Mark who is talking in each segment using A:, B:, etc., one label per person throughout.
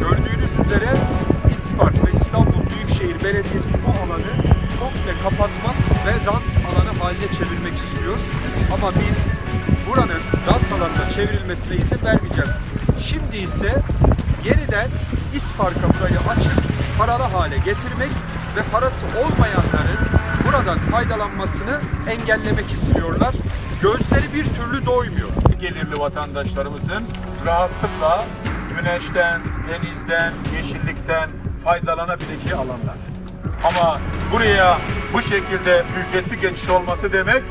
A: Gördüğünüz üzere İspark ve İstanbul Büyükşehir Belediyesi bu alanı komple kapatmak ve rant alanı haline çevirmek istiyor. Ama biz buranın rant alanına çevrilmesine izin vermeyeceğiz. Şimdi ise yeniden İspark'a burayı açıp paralı hale getirmek ve parası olmayanların buradan faydalanmasını engellemek istiyorlar. Gözleri bir türlü doymuyor.
B: gelirli vatandaşlarımızın rahatlıkla güneşten, denizden, yeşillikten faydalanabileceği alanlar. Ama buraya bu şekilde ücretli geçiş olması demek,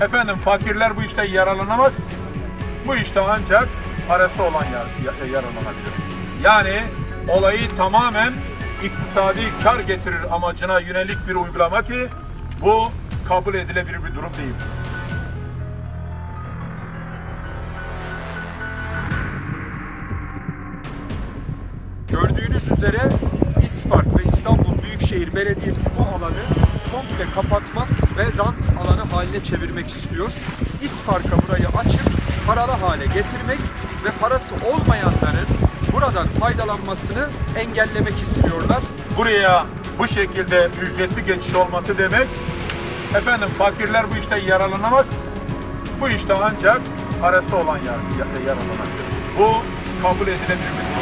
B: efendim fakirler bu işten yararlanamaz. Bu işte ancak parası olan yar- ya- yararlanabilir. Yani olayı tamamen iktisadi kar getirir amacına yönelik bir uygulama ki bu kabul edilebilir bir durum değil.
A: Gördüğünüz üzere İspark ve İstanbul Büyükşehir Belediyesi bu alanı komple kapatmak ve rant alanı haline çevirmek istiyor. İspark'a burayı açıp paralı hale getirmek ve parası olmayanların buradan faydalanmasını engellemek istiyorlar.
B: buraya bu şekilde ücretli geçiş olması demek efendim fakirler bu işten yararlanamaz. Bu işte ancak parası olan yar- ya- yararlanabilir. Bu kabul edilebilir